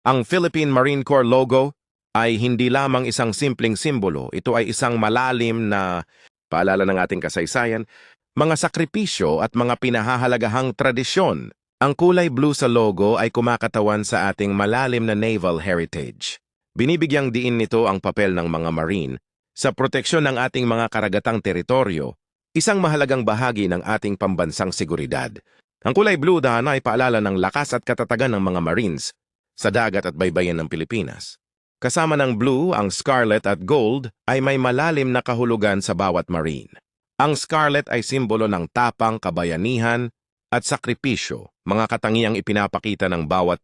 Ang Philippine Marine Corps logo ay hindi lamang isang simpleng simbolo, ito ay isang malalim na paalala ng ating kasaysayan, mga sakripisyo at mga pinahahalagahang tradisyon. Ang kulay blue sa logo ay kumakatawan sa ating malalim na naval heritage. Binibigyang diin nito ang papel ng mga marine sa proteksyon ng ating mga karagatang teritoryo, isang mahalagang bahagi ng ating pambansang seguridad. Ang kulay blue dahana ay paalala ng lakas at katatagan ng mga marines sa dagat at baybayin ng Pilipinas. Kasama ng blue, ang scarlet at gold ay may malalim na kahulugan sa bawat marine. Ang scarlet ay simbolo ng tapang, kabayanihan, at sakripisyo, mga katangiang ipinapakita ng bawat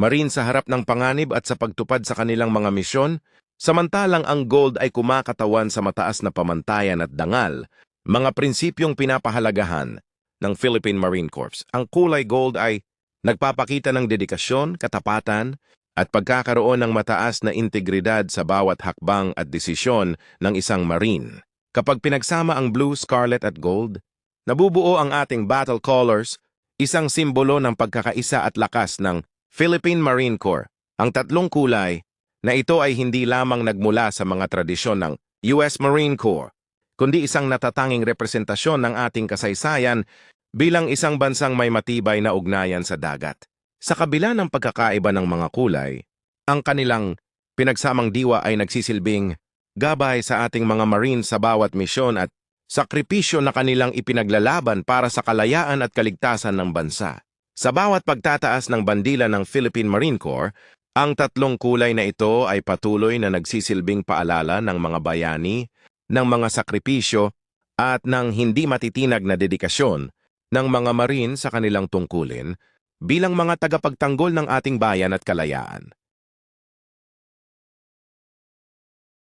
marine sa harap ng panganib at sa pagtupad sa kanilang mga misyon, samantalang ang gold ay kumakatawan sa mataas na pamantayan at dangal, mga prinsipyong pinapahalagahan ng Philippine Marine Corps. Ang kulay gold ay nagpapakita ng dedikasyon, katapatan, at pagkakaroon ng mataas na integridad sa bawat hakbang at desisyon ng isang marine. Kapag pinagsama ang blue, scarlet at gold, nabubuo ang ating battle colors, isang simbolo ng pagkakaisa at lakas ng Philippine Marine Corps. Ang tatlong kulay na ito ay hindi lamang nagmula sa mga tradisyon ng US Marine Corps, kundi isang natatanging representasyon ng ating kasaysayan bilang isang bansang may matibay na ugnayan sa dagat. Sa kabila ng pagkakaiba ng mga kulay, ang kanilang pinagsamang diwa ay nagsisilbing gabay sa ating mga marine sa bawat misyon at sakripisyo na kanilang ipinaglalaban para sa kalayaan at kaligtasan ng bansa. Sa bawat pagtataas ng bandila ng Philippine Marine Corps, ang tatlong kulay na ito ay patuloy na nagsisilbing paalala ng mga bayani, ng mga sakripisyo, at ng hindi matitinag na dedikasyon ng mga marine sa kanilang tungkulin bilang mga tagapagtanggol ng ating bayan at kalayaan.